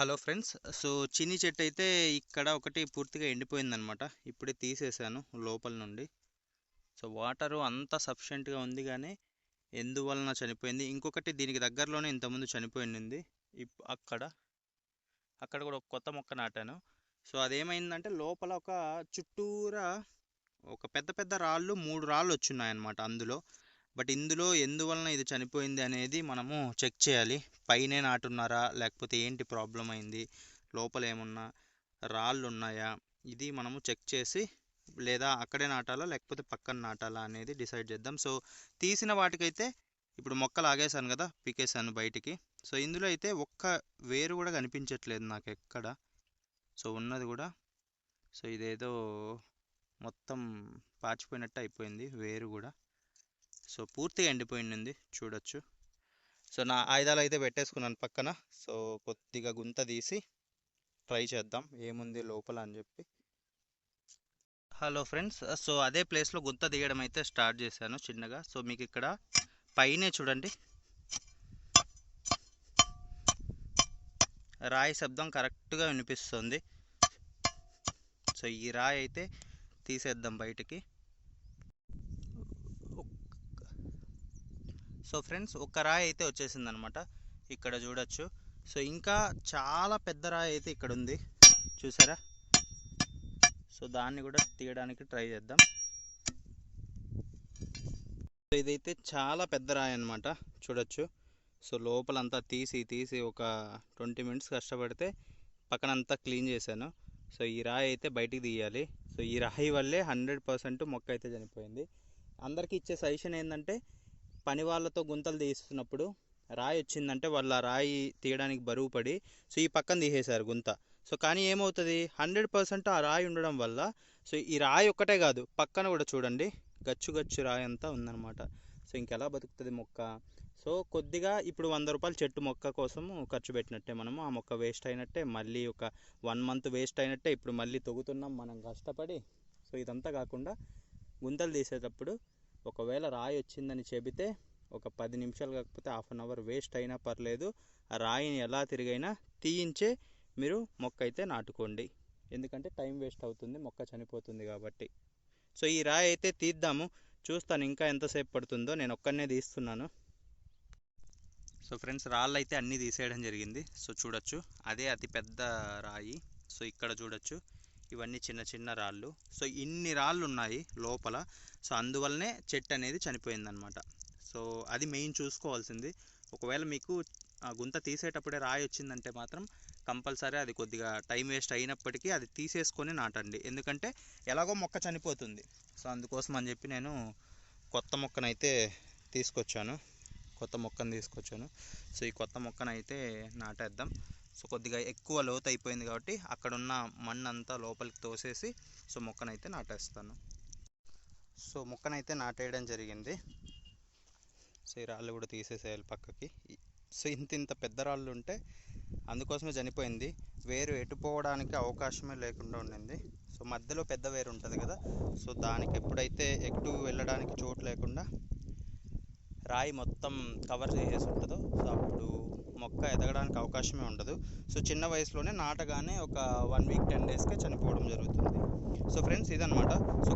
Hello friends. So చిన్ని చెట్టు అయితే ఇక్కడ ఒకటి పూర్తిగా ఎండిపోయిందనమాట ఇప్పుడే తీసేసాను లోపల నుండి. సో వాటరు అంతా సఫిషియెంట్గా ఉంది కానీ ఎందువలన చనిపోయింది? ఇంకొకటి దీనికి దగ్గరలోనే ఇంతకుముందు చనిపోయింది. ఇప్ అక్కడ. అక్కడ కూడా ఒక కొత్త మొక్క నాటాను. సో అదేమైందంటే లోపల ఒక చుట్టూరా ఒక పెద్ద పెద్ద రాళ్ళు మూడు రాళ్ళు వచ్చున్నాయి అందులో. బట్ ఇందులో ఎందువలన ఇది చనిపోయింది అనేది మనము చెక్ చేయాలి. పైనే నాటున్నారా? లేకపోతే ఏంటి ప్రాబ్లం అయింది? లోపల ఏమున్నా? రాళ్ళు ఉన్నాయా? ఇది మనము చెక్ చేసి లేదా అక్కడే నాటాలా? లేకపోతే పక్కన నాటాలా అనేది డిసైడ్ చేద్దాం. సో తీసిన వాటికైతే ఇప్పుడు మొక్కలు ఆగేసాను కదా పీకేసాను బయటికి. సో ఇందులో అయితే ఒక్క వేరు కూడా కనిపించట్లేదు నాకు ఎక్కడ సో ఉన్నది కూడా. సో ఇదేదో మొత్తం పాచిపోయినట్టు అయిపోయింది వేరు కూడా. సో పూర్తిగా ఎండిపోయింది చూడొచ్చు. సో నా ఆయుధాలు అయితే పెట్టేసుకున్నాను పక్కన. సో కొద్దిగా గుంత తీసి ట్రై చేద్దాం. ఏముంది లోపల అని చెప్పి. Hello friends. సో అదే ప్లేస్లో గుంత తీయడం అయితే స్టార్ట్ చేశాను చిన్నగా. సో మీకు ఇక్కడ పైనే చూడండి. రాయి శబ్దం కరెక్ట్గా వినిపిస్తుంది. సో ఈ రాయి అయితే తీసేద్దాం బయటికి. సో ఫ్రెండ్స్ ఒక రాయి అయితే వచ్చేసింది అనమాట ఇక్కడ చూడొచ్చు. సో ఇంకా చాలా పెద్ద రాయి అయితే ఇక్కడ ఉంది. చూసారా? సో దాన్ని కూడా తీయడానికి ట్రై చేద్దాం. సో ఇదైతే చాలా పెద్ద రాయి అనమాట చూడొచ్చు. సో లోపలంతా తీసి తీసి ఒక ట్వంటీ మినిట్స్ కష్టపడితే పక్కనంతా క్లీన్ చేశాను. సో ఈ రాయి అయితే బయటికి తీయాలి. సో ఈ రాయి వల్లే హండ్రెడ్ పర్సెంట్ మొక్క అయితే చనిపోయింది. అందరికీ ఇచ్చే సజెషన్ ఏంటంటే పని వాళ్ళతో గుంతలు తీస్తున్నప్పుడు రాయి వచ్చిందంటే వాళ్ళు ఆ రాయి తీయడానికి బరువు పడి సో ఈ పక్కన తీసేశారు గుంత. సో కానీ ఏమవుతుంది? హండ్రెడ్ పర్సెంట్ ఆ రాయి ఉండడం వల్ల సో ఈ రాయి ఒక్కటే కాదు పక్కన కూడా చూడండి గచ్చు గచ్చు రాయి అంతా ఉందన్నమాట. సో ఇంకెలా బతుకుతుంది మొక్క? సో కొద్దిగా ఇప్పుడు వంద రూపాయలు చెట్టు మొక్క కోసం ఖర్చు పెట్టినట్టే మనము ఆ మొక్క వేస్ట్ అయినట్టే మళ్ళీ ఒక వన్ మంత్ వేస్ట్ అయినట్టే ఇప్పుడు మళ్ళీ తొగుతున్నాం మనం కష్టపడి. సో ఇదంతా కాకుండా గుంతలు తీసేటప్పుడు ఒకవేళ రాయి వచ్చిందని చెబితే ఒక పది నిమిషాలు కాకపోతే హాఫ్ అన్ అవర్ వేస్ట్ అయినా పర్లేదు. ఆ రాయిని ఎలా తిరిగైనా తీయించే మీరు మొక్క అయితే నాటుకోండి. ఎందుకంటే టైం వేస్ట్ అవుతుంది మొక్క చనిపోతుంది కాబట్టి. సో ఈ రాయి అయితే తీద్దాము. చూస్తాను ఇంకా ఎంతసేపు పడుతుందో. నేను ఒక్కనే తీస్తున్నాను. సో ఫ్రెండ్స్ రాళ్ళు అయితే అన్నీ తీసేయడం జరిగింది. సో చూడొచ్చు. అదే అతి పెద్ద రాయి. సో ఇక్కడ చూడొచ్చు. ఇవన్నీ చిన్న చిన్న రాళ్ళు. సో ఇన్ని రాళ్ళు ఉన్నాయి లోపల. సో అందువల్లనే చెట్టు అనేది చనిపోయిందనమాట. సో అది మెయిన్ చూసుకోవాల్సింది. ఒకవేళ మీకు ఆ గుంత తీసేటప్పుడే రాయి వచ్చిందంటే మాత్రం కంపల్సరీ అది కొద్దిగా టైం వేస్ట్ అయినప్పటికీ అది తీసేసుకొని నాటండి. ఎందుకంటే ఎలాగో మొక్క చనిపోతుంది. సో అందుకోసం అని చెప్పి నేను కొత్త మొక్కనైతే తీసుకొచ్చాను. కొత్త మొక్కను తీసుకొచ్చాను. సో ఈ కొత్త మొక్కనైతే నాటేద్దాం. సో కొద్దిగా ఎక్కువ లోతు అయిపోయింది కాబట్టి అక్కడున్న మన్ను అంతా లోపలికి తోసేసి సో మొక్కనైతే నాటేస్తాను. సో మొక్కనైతే నాటేయడం జరిగింది. సో ఈ రాళ్ళు కూడా తీసేసేయాలి పక్కకి. సో ఇంత ఇంత పెద్ద రాళ్ళు ఉంటే అందుకోసమే చనిపోయింది. వేరు ఎటుపోవడానికి అవకాశమే లేకుండా ఉండింది. సో మధ్యలో పెద్ద వేరు ఉంటుంది కదా. సో దానికి ఎప్పుడైతే ఎటు వెళ్ళడానికి చోటు లేకుండా రాయి మొత్తం కవర్ చేసేసి ఉంటుందో సో అప్పుడు మొక్క ఎదగడానికి అవకాశమే ఉండదు. సో చిన్న వయసులోనే నాటగానే ఒక వన్ వీక్ టెన్ డేస్కే చనిపోవడం జరుగుతుంది. సో ఫ్రెండ్స్ ఇదనమాట సో